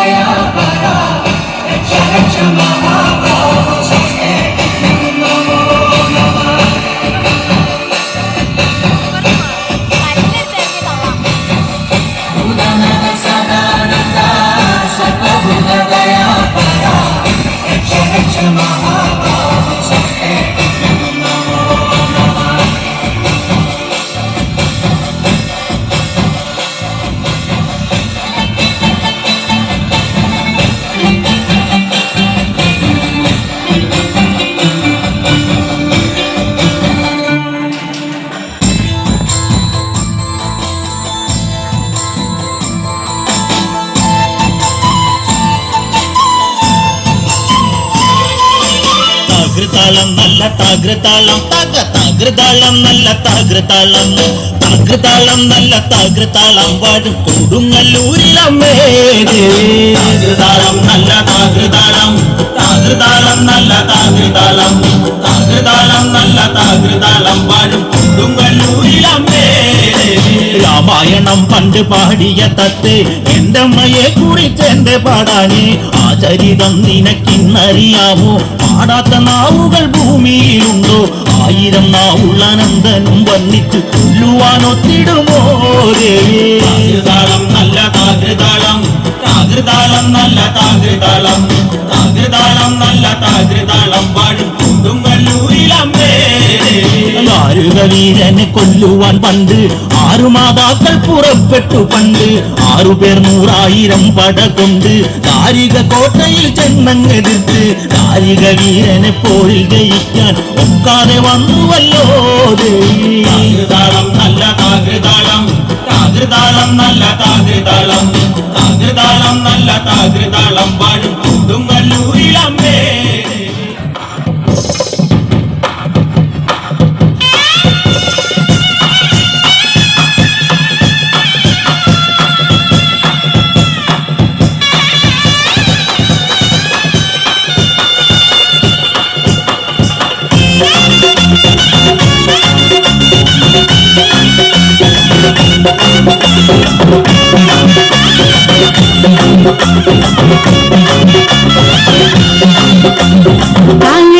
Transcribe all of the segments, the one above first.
Jaya താകൃതാളം നല്ല താഗ്രതാളം തക താഗ്രതാളം നല്ല താഗ്രതാളം താഗ്രതാളം നല്ല താഗ്രതാളം വാഴും കൊടുങ്ങല്ലൂരിലമ്മേ താകൃതാളം നല്ല താഗ്രതാളം താഗ്രതാളം നല്ല താഗ്രതാളം താഗ്രതാളം നല്ല താഗ്രതാളം വാഴും കൊടുങ്ങല്ലൂരിലമ്മേ രാമായണം പണ്ട് പാടിയ തത്ത് എന്റെ അമ്മയെ കുറിച്ച് എന്റെ പാടാനേ? ആ ചരിതം നിനക്കിന്നറിയാമോ? പാടാത്ത നാവുകൾ ഭൂമിയിലുണ്ടോ? ആയിരം നാവുള്ള അനന്തനും വന്നിട്ട് കൊല്ലുവാനൊത്തിടുമോ താകൃതാളം നല്ല താകൃതാളം താകൃതാളം നല്ല താകൃതാളം താകൃതാളം നല്ല താകൃതാളം വാഴും കൊടുങ്ങല്ലൂരിലമ്മേ വീരനെ കൊല്ലുവാൻ പണ്ട് ആറു മാതാക്കൾ പുറപ്പെട്ടു പണ്ട്. ആറുപേർ നൂറായിരം പട കൊണ്ട് കാരിക കോട്ടയിൽ ചെന്നങ്ങെടുത്ത് കാരിക വീരനെ പോരിൽ ജയിക്കാൻ ഒക്കാതെ വന്നുവല്ലോ നല്ല താകൃതാളം താകൃതാളം നല്ല താകൃതാളം താകൃതാളം നല്ല താകൃതാളം വാഴും Bye.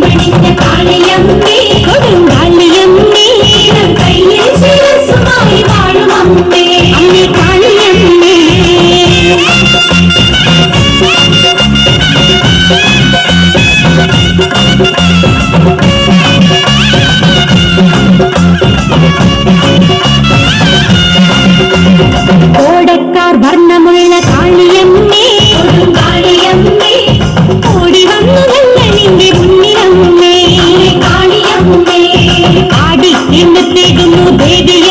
കോടക്കാർ വർണമുള്ള കാളിയമ്മേ. കാളിയമ്മേ. ഓടി വന്നു ഞങ്ങളിന്റെ മുന്നിലമ്മേ. കാളിയമ്മേ. ആടി എണ്ണത്തേകുന്നു തേടുന്നു കാളിയമ്മേ